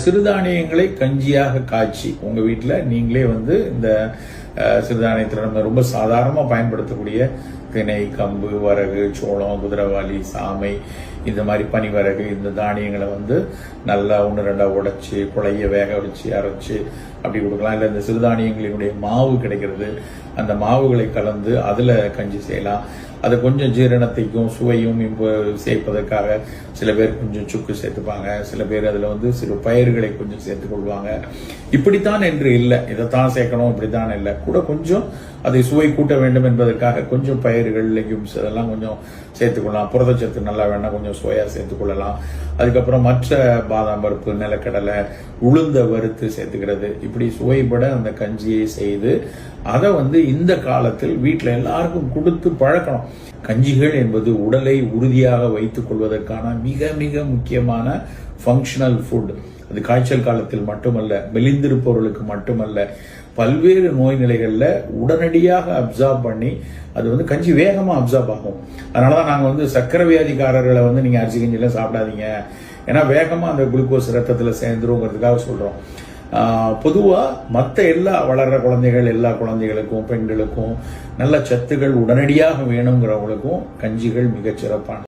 சிறுதானியங்களை கஞ்சியாக காய்ச்சி உங்க வீட்டில் நீங்களே வந்து இந்த சிறுதானியத்தில் நம்ம ரொம்ப சாதாரணமாக பயன்படுத்தக்கூடிய திணை கம்பு வரகு சோளம் குதிரவாளி சாமை இந்த மாதிரி பனிவரகு இந்த தானியங்களை வந்து நல்லா ஒன்று ரெண்டாக உடைச்சி குழைய வேக வச்சு அரைச்சு அப்படி கொடுக்கலாம். இல்லை இந்த சிறுதானியங்களினுடைய மாவு கிடைக்கிறது. அந்த மாவுகளை கலந்து அதில் கஞ்சி செய்யலாம். அது கொஞ்சம் ஜீரணத்தைக்கும் சுவையும் இப்போ சேர்ப்பதற்காக சில பேர் கொஞ்சம் சுக்கு சேர்த்துப்பாங்க. சில பேர் அதில் வந்து சிறு பயிர்களை கொஞ்சம் சேர்த்துக்கொள்வாங்க இப்படித்தான் என்று இல்லை. இதைத்தான் சேர்க்கணும் இப்படித்தான் இல்லை. கூட கொஞ்சம் அதை சுவை கூட்ட வேண்டும் என்பதற்காக கொஞ்சம் பயிர்கள் லெக்யூம்ஸ் அதெல்லாம் கொஞ்சம் சேர்த்துக்கொள்ளலாம் புரதச்சத்து நல்லா வேணா கொஞ்சம் சுவையாக சேர்த்துக்கொள்ளலாம் அதுக்கப்புறம் மற்ற பாதாம் பருப்பு நிலக்கடலை உளுந்த வறுத்து சேர்த்துக்கிறது. இப்படி சுவைபட அந்த கஞ்சியை செய்து அதை வந்து இந்த காலத்தில் வீட்டில் எல்லாருக்கும் கொடுத்து பழக்கணும். கஞ்சிகள் என்பது உடலை உறுதியாக வைத்துக் கொள்வதற்கான மிக மிக முக்கியமான ஃபங்க்ஷனல் ஃபுட் அது காய்ச்சல் காலத்தில் மட்டுமல்ல மெலிந்திருப்பவர்களுக்கு மட்டுமல்ல பல்வேறு நோய் நிலைகளில் உடனடியாக அப்சார்ப் பண்ணி அது வந்து கஞ்சி வேகமாக அப்சார்ப் ஆகும். அதனால தான் நாங்கள் வந்து சக்கரை வியாதிக்காரர்களை வந்து நீங்கள் அரிசி கஞ்சிலாம் சாப்பிடாதீங்க. ஏன்னா வேகமாக அந்த குளுக்கோஸ் ரத்தத்தில் சேர்ந்துருங்கிறதுக்காக சொல்கிறோம் பொதுவாக மற்ற எல்லா வளர்ற குழந்தைகள் எல்லா குழந்தைகளுக்கும் பெண்களுக்கும் நல்ல சத்துகள் உடனடியாக வேணுங்கிறவங்களுக்கும் கஞ்சிகள் மிகச் சிறப்பான